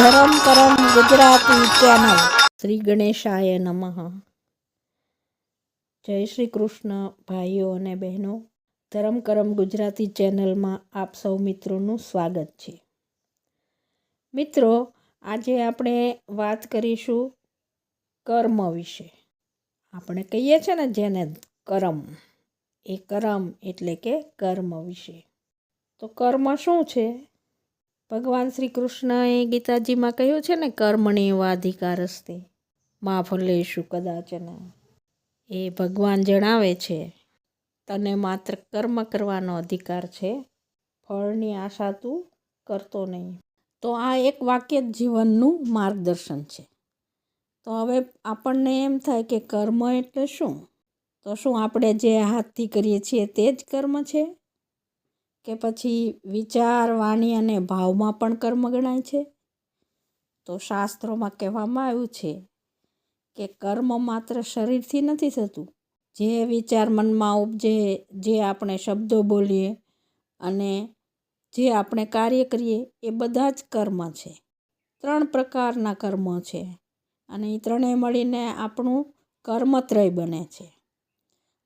ધરમ કરમ ગુજરાતી ચેનલ શ્રી ગણેશાય નમઃ. જય શ્રી કૃષ્ણ ભાઈઓ અને બહેનો. ધરમ કરમ ગુજરાતી ચેનલમાં આપ સૌ મિત્રોનું સ્વાગત છે. મિત્રો, આજે આપણે વાત કરીશું કર્મ વિશે. આપણે કહીએ છીએ ને જેને કરમ. એ કરમ એટલે કે કર્મ વિશે. તો કર્મ શું છે? ભગવાન શ્રી કૃષ્ણએ ગીતાજીમાં કહ્યું છે ને કર્મણી વાધિકારસ્તે મા ફલેશુ કદાચન. એ ભગવાન જણાવે છે, તને માત્ર કર્મ કરવાનો અધિકાર છે, ફળની આશા તું કરતો નહીં. તો આ એક વાક્ય જીવનનું માર્ગદર્શન છે. તો હવે આપણને એમ થાય કે કર્મ એટલે શું? તો શું આપણે જે હાથથી કરીએ છીએ તે જ કર્મ છે? કે પછી વિચાર, વાણી અને ભાવમાં પણ કર્મ ગણાય છે? તો શાસ્ત્રોમાં કહેવામાં આવ્યું છે કે કર્મ માત્ર શરીરથી નથી થતું. જે વિચાર મનમાં ઉપજે, જે આપણે શબ્દો બોલીએ અને જે આપણે કાર્ય કરીએ, એ બધા જ કર્મ છે. ત્રણ પ્રકારના કર્મ છે અને એ ત્રણેય મળીને આપણું કર્મત્રય બને છે.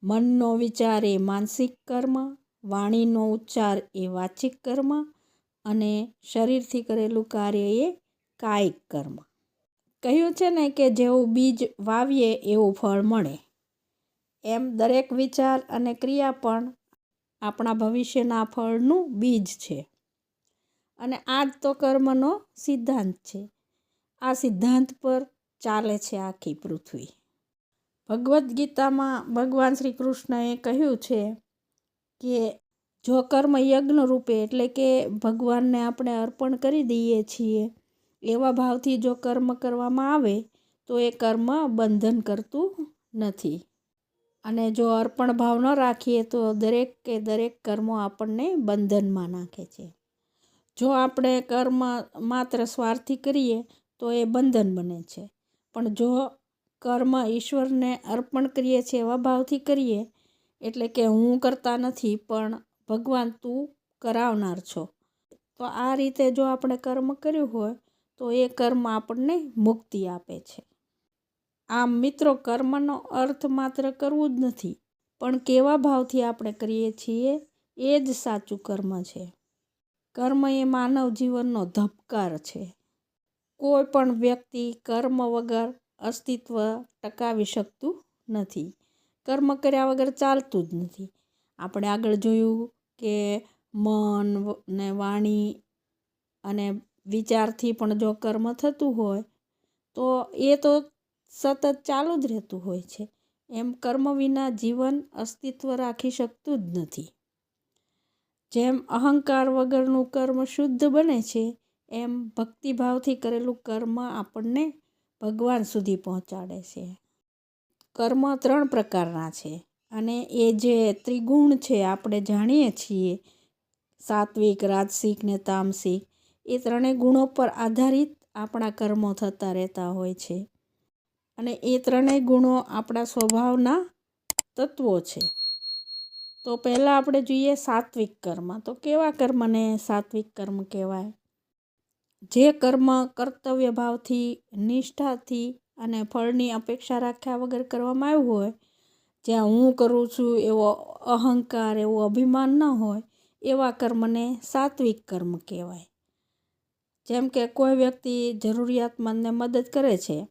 મનનો વિચાર એ માનસિક કર્મ વાણીનો ઉચ્ચાર એ વાચિક કર્મ અને શરીરથી કરેલું કાર્ય એ કાયિક કર્મ. કહ્યું છે ને કે જેવું બીજ વાવીએ એવું ફળ મળે. એમ દરેક વિચાર અને ક્રિયા પણ આપણા ભવિષ્યના ફળનું બીજ છે. અને આ જ તો કર્મનો સિદ્ધાંત છે. આ સિદ્ધાંત પર ચાલે છે આખી પૃથ્વી. ભગવદ્ ગીતામાં ભગવાન શ્રી કૃષ્ણએ કહ્યું છે કે જો કર્મ યજ્ઞ રૂપે એટલે કે ભગવાનને આપણે અર્પણ કરી દઈએ છીએ, એવા ભાવથી જો કર્મ કરવામાં આવે, તો એ કર્મ બંધન કરતું નથી. અને જો અર્પણ ભાવ ન રાખીએ, તો દરેક કે દરેક કર્મો આપણને બંધનમાં નાખે છે. જો આપણે કર્મ માત્ર સ્વાર્થી કરીએ, તો એ બંધન બને છે. પણ જો કર્મ ઈશ્વરને અર્પણ કરીએ છીએ એવા ભાવથી કરીએ એટલે કે હું કરતા નથી, પણ ભગવાન તું કરાવનાર છો. તો આ રીતે જો આપણે કર્મ કર્યું હોય, તો એ કર્મ આપણને મુક્તિ આપે છે. આમ મિત્રો, કર્મનો અર્થ માત્ર કરવું જ નથી, પણ કેવા ભાવથી આપણે કરીએ છીએ, એ જ સાચું કર્મ છે. કર્મ એ માનવ જીવનનો ધબકાર છે. કોઈ પણ વ્યક્તિ કર્મ વગર અસ્તિત્વ ટકાવી શકતું નથી. કર્મ કર્યા વગર ચાલતું જ નથી. આપણે આગળ જોયું કે મન ને વાણી અને વિચારથી પણ જો કર્મ થતું હોય, તો એ તો સતત ચાલુ જ રહેતું હોય છે. એમ કર્મ વિના જીવન અસ્તિત્વ રાખી શકતું જ નથી. જેમ અહંકાર વગરનું કર્મ શુદ્ધ બને છે, એમ ભક્તિભાવથી કરેલું કર્મ આપણને ભગવાન સુધી પહોંચાડે છે. કર્મ ત્રણ પ્રકારના છે અને એ જે ત્રિગુણ છે આપણે જાણીએ છીએ, સાત્વિક, રાજસિક ને તામસિક, એ ત્રણેય ગુણો પર આધારિત આપણા કર્મો થતા રહેતા હોય છે. અને એ ત્રણેય ગુણો આપણા સ્વભાવના તત્વો છે. તો પહેલાં આપણે જોઈએ સાત્વિક કર્મ. તો કેવા કર્મને સાત્વિક કર્મ કહેવાય? જે કર્મ કર્તવ્ય ભાવથી નિષ્ઠાથી અને ફળની અપેક્ષા રાખ્યા વગર કરવામાં આવ્યું હોય, જ્યાં હું કરું છું એવો અહંકાર, એવો અભિમાન ન હોય, એવા કર્મને સાત્વિક કર્મ કહેવાય. જેમ કે કોઈ વ્યક્તિ જરૂરિયાતમંદને મદદ કરે છે,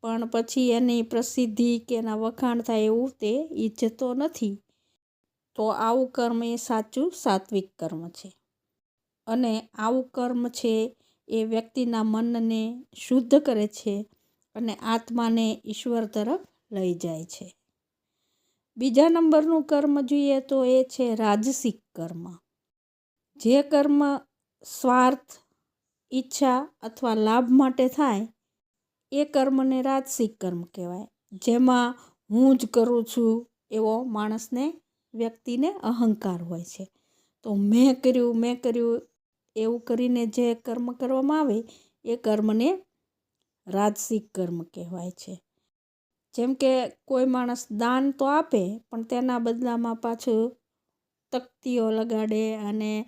પણ પછી એની પ્રસિદ્ધિ કે એના વખાણ થાય એવું તે ઈચ્છતો નથી, તો આવું કર્મ એ સાચું સાત્વિક કર્મ છે. અને આવું કર્મ છે એ વ્યક્તિના મનને શુદ્ધ કરે છે અને આત્માને ઈશ્વર તરફ લઈ જાય છે. બીજા નંબરનું કર્મ જોઈએ તો એ છે રાજસિક કર્મ. જે કર્મ સ્વાર્થ, ઈચ્છા અથવા લાભ માટે થાય, એ કર્મને રાજસિક કર્મ કહેવાય. જેમાં હું જ કરું છું એવો માણસને, વ્યક્તિને અહંકાર હોય છે. તો મેં કર્યું મેં કર્યું એવું કરીને જે કર્મ કરવામાં આવે, એ કર્મને રાજસિક કર્મ કહેવાય છે. જેમ કે કોઈ માણસ દાન તો આપે, પણ તેના બદલામાં પાછું તકતીઓ લગાડે અને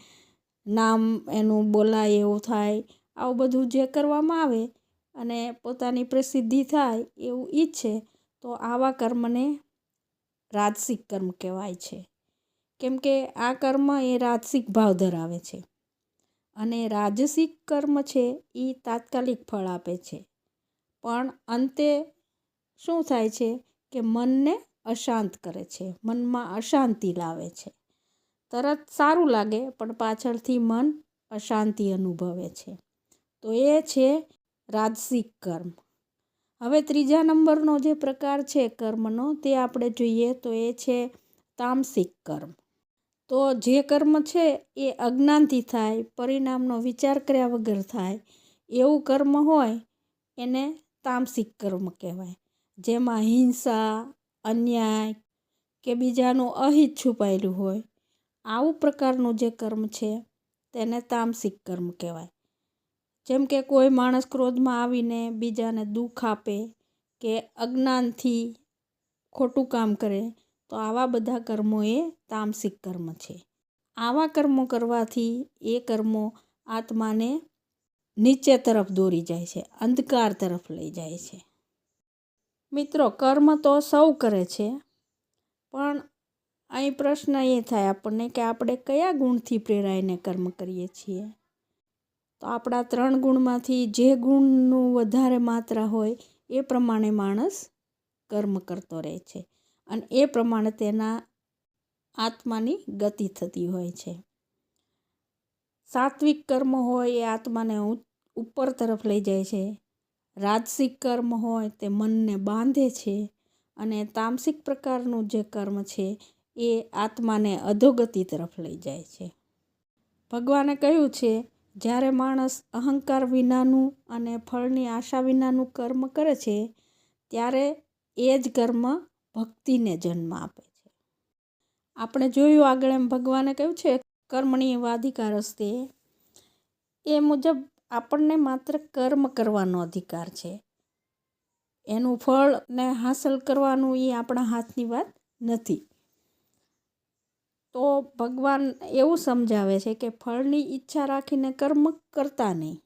નામ એનું બોલાય એવું થાય. આવું બધું જે કરવામાં આવે અને પોતાની પ્રસિદ્ધિ થાય એવું ઈચ્છે, તો આવા કર્મને રાજસિક કર્મ કહેવાય છે. કેમ કે આ કર્મ એ રાજસિક ભાવ ધરાવે છે. અને રાજસિક કર્મ છે એ તાત્કાલિક ફળ આપે છે. પણ અંતે શું થાય છે કે મનને અશાંત કરે છે, મનમાં અશાંતિ લાવે છે. તરત સારું લાગે, પણ પાછળથી મન અશાંતિ અનુભવે છે. તો એ છે રાજસિક કર્મ. હવે ત્રીજા નંબરનો જે પ્રકાર છે કર્મનો તે આપણે જોઈએ તો એ છે તામસિક કર્મ. તો જે કર્મ છે એ અજ્ઞાનથી થાય, પરિણામનો વિચાર કર્યા વગર થાય, એવું કર્મ હોય, એને તામસિક કર્મ કહેવાય. જેમાં હિંસા, અન્યાય કે બીજાનું અહિત છુપાયેલું હોય, આવું પ્રકારનું જે કર્મ છે તેને તામસિક કર્મ કહેવાય. જેમ કે કોઈ માણસ ક્રોધમાં આવીને બીજાને દુઃખ આપે કે અજ્ઞાનથી ખોટું કામ કરે, તો આવા બધા કર્મો એ તામસિક કર્મ છે. આવા કર્મો કરવાથી એ કર્મો આત્માને નીચે તરફ દોરી જાય છે, અંધકાર તરફ લઈ જાય છે. મિત્રો, કર્મ તો સૌ કરે છે, પણ અહીં પ્રશ્ન એ થાય આપણને કે આપણે કયા ગુણથી પ્રેરાઈને કર્મ કરીએ છીએ? તો આપણા ત્રણ ગુણમાંથી જે ગુણનું વધારે માત્રા હોય, એ પ્રમાણે માણસ કર્મ કરતો રહે છે અને એ પ્રમાણે તેના આત્માની ગતિ થતી હોય છે. સાત્વિક કર્મ હોય એ આત્માને ઉપર તરફ લઈ જાય છે. રાજસિક કર્મ હોય તે મનને બાંધે છે અને તામસિક પ્રકારનું જે કર્મ છે એ આત્માને અધોગતિ તરફ લઈ જાય છે. ભગવાને કહ્યું છે, જ્યારે માણસ અહંકાર વિનાનું અને ફળની આશા વિનાનું કર્મ કરે છે, ત્યારે એ જ કર્મ ભક્તિને જન્મ આપે છે. આપણે જોયું આગળ એમ ભગવાને કહ્યું છે કર્મણી વાધિકાર રસ્તે. એ મુજબ આપણને માત્ર કર્મ કરવાનો અધિકાર છે. એનું ફળને હાંસલ કરવાનું એ આપણા હાથની વાત નથી. તો ભગવાન એવું સમજાવે છે કે ફળની ઈચ્છા રાખીને કર્મ કરતા નહીં.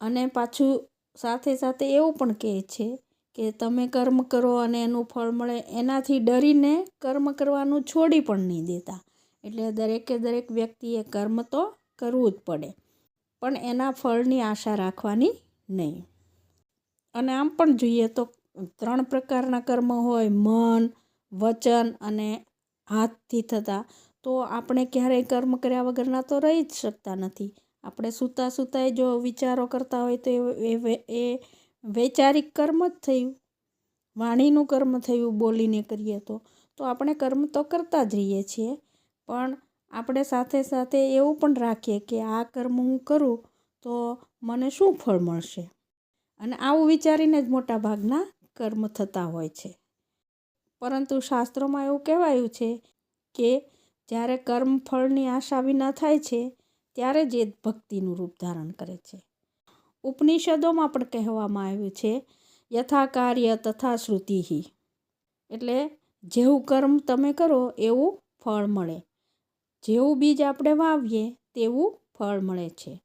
અને પાછું સાથે સાથે એવું પણ કહે છે કે તમે કર્મ કરો અને એનું ફળ મળે એનાથી ડરીને કર્મ કરવાનું છોડી પણ નહીં દેતા. એટલે દરેકે દરેક વ્યક્તિએ કર્મ તો કરવું જ પડે. પણ એના ફળની આશા રાખવાની નહીં. અને આમ પણ જોઈએ તો ત્રણ પ્રકારના કર્મ હોય, મન, વચન અને હાથથી થતા, તો આપણે ક્યારેય કર્મ કર્યા વગરના તો રહી જ શકતા નથી. આપણે સૂતા સૂતાએ જો વિચારો કરતા હોય તો એ એ વૈચારિક કર્મ જ થયું. વાણીનું કર્મ થયું બોલીને કરીએ તો. તો આપણે કર્મ તો કરતા જ રહીએ છીએ. પણ આપણે સાથે સાથે એવું પણ રાખીએ કે આ કર્મ હું કરું તો મને શું ફળ મળશે? અને આવું વિચારીને જ મોટા ભાગના કર્મ થતા હોય છે. પરંતુ શાસ્ત્રોમાં એવું કહેવાયું છે કે જ્યારે કર્મ ફળની આશા વિના થાય છે, ત્યારે જ એ ભક્તિનું રૂપ ધારણ કરે છે. ઉપનિષદોમાં પણ કહેવામાં આવ્યું છે, યથા કાર્ય તથા શ્રુતિ એટલે જેવું કર્મ તમે કરો, એવું ફળ મળે. જેવું બીજ આપણે વાવીએ તેવું ફળ મળે છે.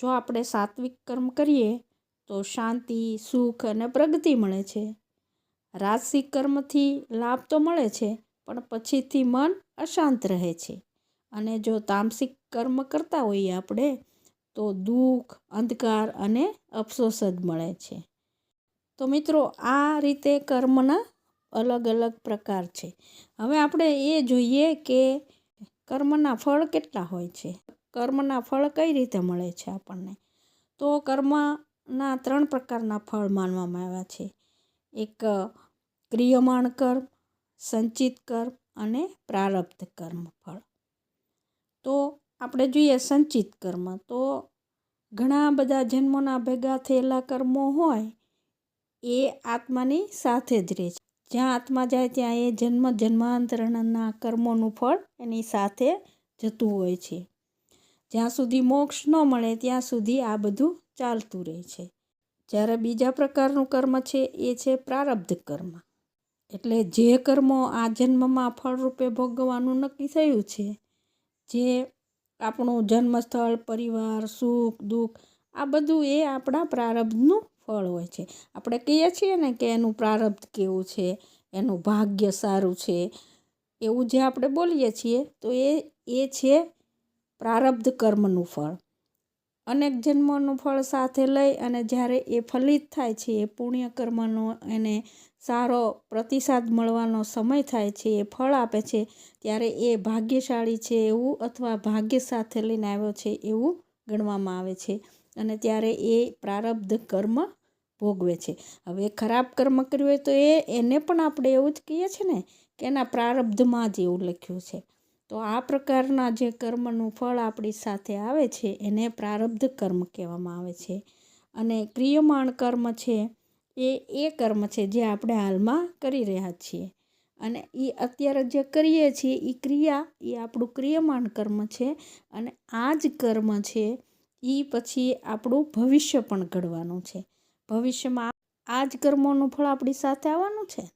જો આપણે સાત્વિક કર્મ કરીએ તો શાંતિ, સુખ અને પ્રગતિ મળે છે. રાજસિક કર્મથી લાભ તો મળે છે, પણ પછીથી મન અશાંત રહે છે. અને જો તામસિક કર્મ કરતા હોઈએ આપણે, તો દુઃખ, અંધકાર અને અફસોસ જ મળે છે. તો મિત્રો, આ રીતે કર્મના અલગ અલગ પ્રકાર છે. હવે આપણે એ જોઈએ કે કર્મના ફળ કેટલા હોય છે? કર્મના ફળ કઈ રીતે મળે છે આપણને? તો કર્મના ત્રણ પ્રકારના ફળ માનવામાં આવ્યા છે. એક, ક્રિયમાણ કર્મ, સંચિત કર્મ અને પ્રારબ્ધ કર્મ ફળ. તો આપણે જોઈએ સંચિત કર્મ. તો ઘણા બધા જન્મોના ભેગા થયેલા કર્મો હોય એ આત્માની સાથે જ રહે છે. જ્યાં આત્મા જાય ત્યાં એ જન્મ જન્માંતરણના કર્મોનું ફળ એની સાથે જતું હોય છે. જ્યાં સુધી મોક્ષ ન મળે ત્યાં સુધી આ બધું ચાલતું રહે છે. જ્યારે બીજા પ્રકારનું કર્મ છે, એ છે પ્રારબ્ધ કર્મ. એટલે જે કર્મો આ જન્મમાં ફળરૂપે ભોગવવાનું નક્કી થયું છે, જે આપણું જન્મસ્થળ, પરિવાર, સુખ, દુઃખ, આ બધું એ આપણા પ્રારબ્ધનું ફળ હોય છે. આપણે કહીએ છીએ ને કે એનું પ્રારબ્ધ કેવું છે, એનું ભાગ્ય સારું છે, એવું જે આપણે બોલીએ છીએ, તો એ એ છે પ્રારબ્ધ કર્મનું ફળ. અનેક જન્મોનું ફળ સાથે લઈ અને જ્યારે એ ફલિત થાય છે, એ પુણ્ય કર્મનો એને સારો પ્રતિસાદ મળવાનો સમય થાય છે, એ ફળ આપે છે, ત્યારે એ ભાગ્યશાળી છે એવું અથવા ભાગ્ય સાથે લઈને આવ્યો છે એવું ગણવામાં આવે છે. અને ત્યારે એ પ્રારબ્ધ કર્મ ભોગવે છે. હવે ખરાબ કર્મ કર્યું હોય તો એ, એને પણ આપણે એવું જ કહીએ છીએ ને કે એના પ્રારબ્ધમાં જ એવું લખ્યું છે. તો આ પ્રકારના જે કર્મનું ફળ આપણી સાથે આવે છે, એને પ્રારબ્ધ કર્મ કહેવામાં આવે છે. અને ક્રિયમાણ કર્મ છે, એ એ કર્મ છે જે આપણે હાલમાં કરી રહ્યા છીએ. અને એ અત્યારે જે કરીએ છીએ એ ક્રિયા એ આપણું ક્રિયમાણ કર્મ છે અને આ જ કર્મ છે એ પછી આપણું ભવિષ્ય પણ ઘડવાનું છે. ભવિષ્યમાં આ જ કર્મોનું ફળ આપણી સાથે આવવાનું છે.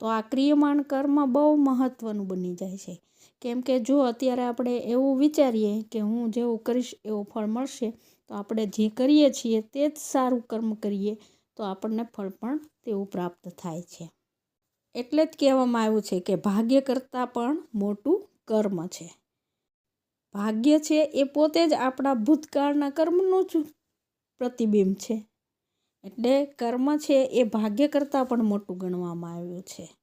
તો આ ક્રિયમાણ કર્મ બહુ મહત્ત્વનું બની જાય છે. કેમ કે જો અત્યારે આપણે એવું વિચારીએ કે હું જેવું કરીશ એવું ફળ મળશે, તો આપણે જે કરીએ છીએ તે જ સારું કર્મ કરીએ, તો આપણને ફળ પણ તેવું પ્રાપ્ત થાય છે. એટલે જ કહેવામાં આવ્યું છે કે ભાગ્ય કરતાં પણ મોટું કર્મ છે. ભાગ્ય છે એ પોતે જ આપણા ભૂતકાળના કર્મનું જ પ્રતિબિંબ છે. એટલે કર્મ છે એ ભાગ્ય કરતાં પણ મોટું ગણવામાં આવ્યું છે.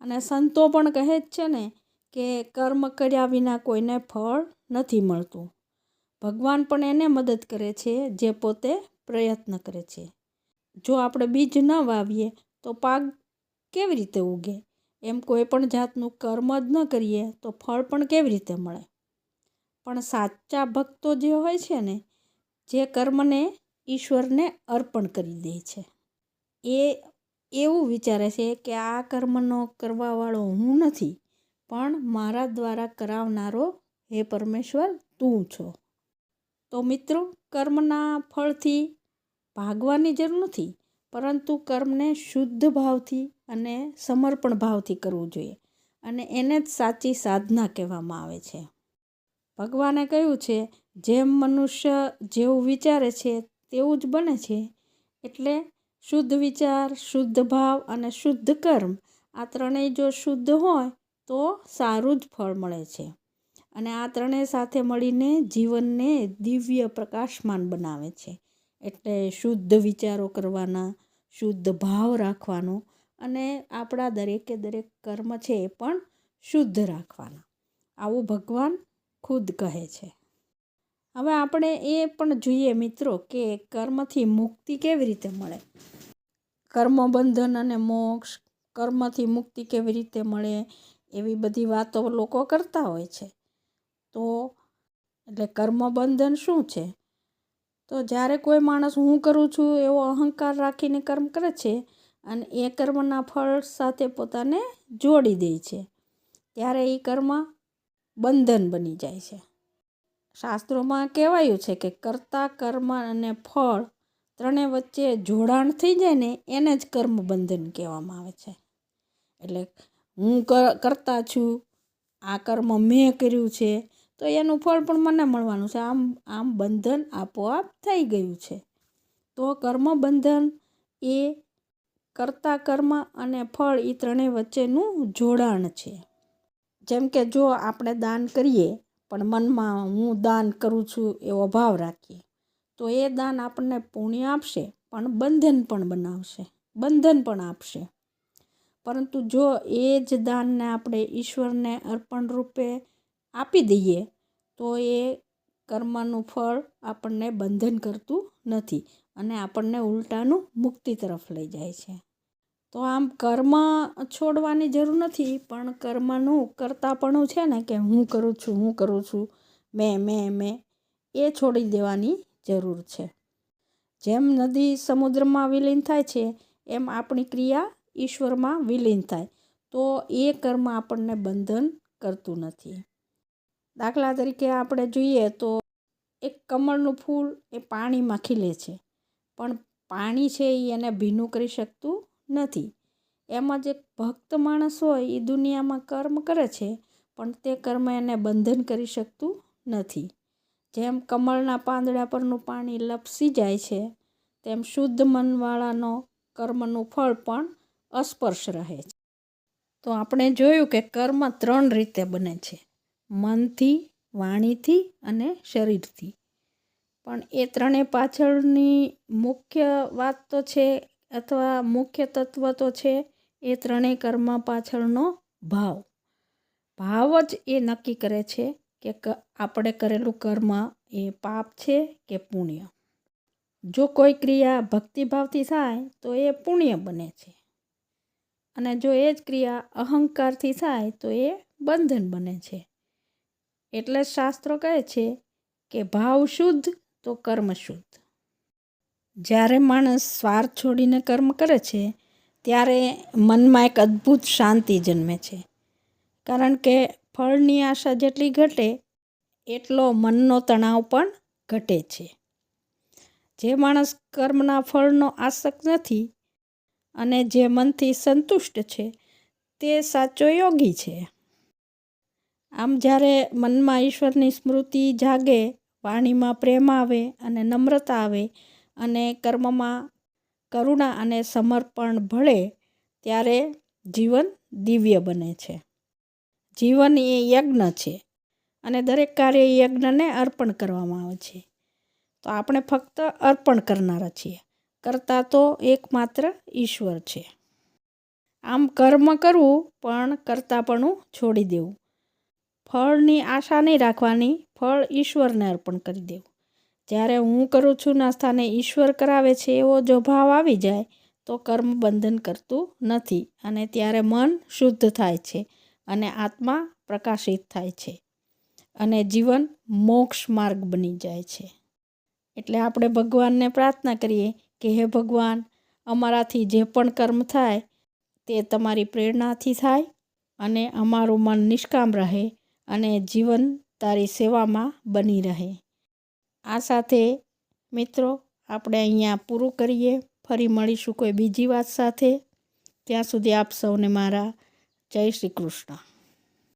અને સંતો પણ કહે જ છે ને કે કર્મ કર્યા વિના કોઈને ફળ નથી મળતું. ભગવાન પણ એને મદદ કરે છે જે પોતે પ્રયત્ન કરે છે. જો આપણે બીજ ન વાવીએ તો પાક કેવી રીતે ઉગે? એમ કોઈ પણ જાતનું કર્મ જ ન કરીએ તો ફળ પણ કેવી રીતે મળે? પણ સાચા ભક્તો જે હોય છે ને, જે કર્મને ઈશ્વરને અર્પણ કરી દે છે. એ એવું વિચારે છે કે આ કર્મનો કરવાવાળો હું નથી, પણ મારા દ્વારા કરાવનારો હે પરમેશ્વર, તું છો. તો મિત્રો, કર્મના ફળથી ભાગવાની જરૂર નથી, પરંતુ કર્મને શુદ્ધ ભાવથી અને સમર્પણ ભાવથી કરવું જોઈએ. અને એને જ સાચી સાધના કહેવામાં આવે છે. ભગવાને કહ્યું છે, જેમ મનુષ્ય જેવું વિચારે છે, તેવું જ બને છે. એટલે શુદ્ધ વિચાર, શુદ્ધ ભાવ અને શુદ્ધ કર્મ, આ ત્રણેય જો શુદ્ધ હોય, તો સારું જ ફળ મળે છે. અને આ ત્રણેય સાથે મળીને જીવનને દિવ્ય પ્રકાશમાન બનાવે છે. એટલે શુદ્ધ વિચારો કરવાના, શુદ્ધ ભાવ રાખવાનો અને આપણા દરેકે દરેક કર્મ છે એ પણ શુદ્ધ રાખવાના. આવું ભગવાન ખુદ કહે છે. હવે આપણે એ પણ જોઈએ મિત્રો કે કર્મથી મુક્તિ કેવી રીતે મળે? કર્મબંધન અને મોક્ષ કર્મથી મુક્તિ કેવી રીતે મળે એવી બધી વાતો લોકો કરતા હોય છે. તો એટલે કર્મબંધન શું છે? તો જ્યારે કોઈ માણસ હું કરું છું એવો અહંકાર રાખીને કર્મ કરે છે અને એ કર્મના ફળ સાથે પોતાને જોડી દે છે. ત્યારે એ કર્મ બંધન બની જાય છે. શાસ્ત્રોમાં કહેવાયું છે કે કર્તા, કર્મ અને ફળ ત્રણે વચ્ચે જોડાણ થઈ જાય ને એને જ કર્મ બંધન કહેવામાં આવે છે. એટલે હું કરતા છું, આ કર્મ મેં કર્યું છે, તો એનું ફળ પણ મને મળવાનું છે. આમ આમ બંધન આપોઆપ થઈ ગયું છે. તો કર્મ બંધન એ કરતા, કર્મ અને ફળ એ ત્રણેય વચ્ચેનું જોડાણ છે. જેમ કે જો આપણે દાન કરીએ, પણ મનમાં હું દાન કરું છું એવો ભાવ રાખીએ, તો એ દાન આપણને પુણ્ય આપશે, પણ બંધન પણ બનાવશે, બંધન પણ આપશે. પરંતુ જો એ જ દાનને આપણે ઈશ્વરને અર્પણ રૂપે આપી દઈએ, તો એ કર્મનું ફળ આપણને બંધન કરતું નથી અને આપણને ઉલટાનું મુક્તિ તરફ લઈ જાય છે. તો આમ કર્મ છોડવાની જરૂર નથી, પણ કર્મનું કરતાપણું છે ને કે હું કરું છું, હું કરું છું, મેં મેં મેં, એ છોડી દેવાની જરૂર છે. જેમ નદી સમુદ્રમાં વિલીન થાય છે, એમ આપણી ક્રિયા ઈશ્વરમાં વિલીન થાય. તો એ કર્મ આપણને બંધન કરતું નથી. દાખલા તરીકે આપણે જોઈએ તો એક કમળનું ફૂલ એ પાણીમાં ખીલે છે. પણ પાણી છે એ એને ભીનું કરી શકતું નથી. એમ જ ભક્ત માણસ હોય એ દુનિયામાં કર્મ કરે છે, પણ તે કર્મ એને બંધન કરી શકતું નથી. જેમ કમળના પાંદડા પરનું પાણી લપસી જાય છે, તેમ શુદ્ધ મનવાળાનો કર્મનું ફળ પણ અસ્પર્શ રહે છે. તો આપણે જોયું કે કર્મ ત્રણ રીતે બને છે, મનથી, વાણીથી અને શરીરથી. પણ એ ત્રણે પાછળની મુખ્ય વાત તો છે અથવા મુખ્ય તત્વ તો છે એ ત્રણેય કર્મ પાછળનો ભાવ. ભાવ જ એ નક્કી કરે છે કે આપણે કરેલું કર્મ એ પાપ છે કે પુણ્ય. જો કોઈ ક્રિયા ભક્તિભાવથી થાય, તો એ પુણ્ય બને છે. અને જો એ જ ક્રિયા અહંકારથી થાય, તો એ બંધન બને છે. એટલે શાસ્ત્રો કહે છે કે ભાવ શુદ્ધ તો કર્મ શુદ્ધ. જ્યારે માણસ સ્વાર્થ છોડીને કર્મ કરે છે, ત્યારે મનમાં એક અદ્ભુત શાંતિ જન્મે છે. કારણ કે ફળની આશા જેટલી ઘટે, એટલો મનનો તણાવ પણ ઘટે છે. જે માણસ કર્મના ફળનો આસક્ત નથી અને જે મનથી સંતુષ્ટ છે, તે સાચો યોગી છે. આમ જ્યારે મનમાં ઈશ્વરની સ્મૃતિ જાગે, વાણીમાં પ્રેમ આવે અને નમ્રતા આવે અને કર્મમાં કરુણા અને સમર્પણ ભળે, ત્યારે જીવન દિવ્ય બને છે. જીવન એ યજ્ઞ છે અને દરેક કાર્ય યજ્ઞને અર્પણ કરવામાં આવે છે. તો આપણે ફક્ત અર્પણ કરનારા છીએ, કરતા તો એકમાત્ર ઈશ્વર છે. આમ કર્મ કરવું પણ કરતાપણું છોડી દેવું. ફળની આશા નહીં રાખવાની, ફળ ઈશ્વરને અર્પણ કરી દેવું. જ્યારે હું કરું છું ના સ્થાને ઈશ્વર કરાવે છે એવો જો ભાવ આવી જાય, તો કર્મ બંધન કરતું નથી અને ત્યારે મન શુદ્ધ થાય છે અને આત્મા પ્રકાશિત થાય છે અને જીવન મોક્ષ માર્ગ બની જાય છે. એટલે આપણે ભગવાનને પ્રાર્થના કરીએ કે હે ભગવાન, અમારાથી જે પણ કર્મ થાય તે તમારી પ્રેરણાથી થાય અને અમારું મન નિષ્કામ રહે અને જીવન તારી સેવામાં બની રહે. આ સાથે મિત્રો, આપણે અહીંયા પૂરું કરીએ. ફરી મળીશું કોઈ બીજી વાત સાથે. ત્યાં સુધી આપ સૌને મારા જય શ્રી કૃષ્ણ.